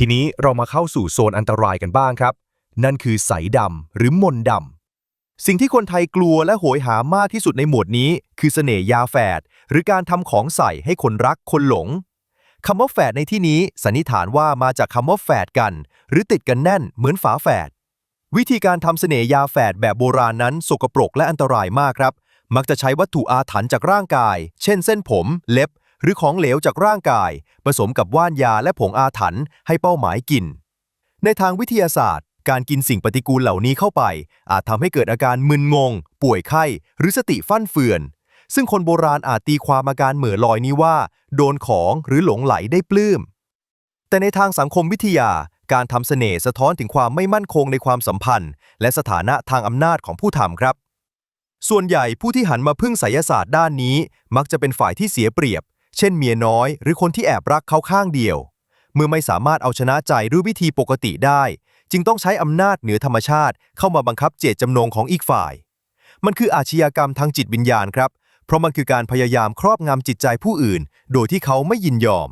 ทีนี้เรามาเข้าสู่โซนอันตรายกันบ้างครับ นั่นคือใสดำหรือมนดำ สิ่งที่คนไทยกลัวและโหยหามากที่สุดในหมวดนี้ คือเสน่หยาแฝด หรือการทำของใส่ให้คนรักคนหลงคำว่าแฝดในที่นี้สันนิษฐานว่ามาจากคำว่าแฝดกัน หรือติดกันแน่นเหมือนฝาแฝดวิธีการทำเสน่หยาแฝดแบบโบราณนั้นสกปรกและอันตรายมากครับ มักจะใช้วัตถุอาถรรพ์จากร่างกาย เช่นเส้นผม เล็บ หรือของเหลวจากร่างกาย ผสมกับว่านยาและผงอาถรรพ์ให้เป้าหมายกิน ในทางวิทยาศาสตร์ การกินสิ่งปฏิกูลเหล่านี้เข้าไป อาจทำให้เกิดอาการมึนงง ป่วยไข้ หรือสติฟั่นเฟือน ซึ่งคนโบราณอาจตีความอาการเหม่อลอยนี้ว่า โดนของหรือหลงไหลได้ปลื้ม แต่ในทางสังคมวิทยาการทำเสน่ห์สะท้อนถึงความไม่มั่นคงในความสัมพันธ์ และสถานะทางอำนาจของผู้ทำครับ ส่วนใหญ่ผู้ที่หันมาพึ่งไสยศาสตร์ด้านนี้ มักจะเป็นฝ่ายที่เสียเปรียบ เช่นเมียน้อยหรือคนที่แอบรักเขาข้างเดียว เมื่อไม่สามารถเอาชนะใจด้วยวิธีปกติได้ จึงต้องใช้อำนาจเหนือธรรมชาติ เข้ามาบังคับเจตจำนงของอีกฝ่าย มันคืออาชญากรรมทางจิตวิญญาณครับ เพราะมันคือการพยายามครอบงำจิตใจผู้อื่น โดยที่เขาไม่ยินยอม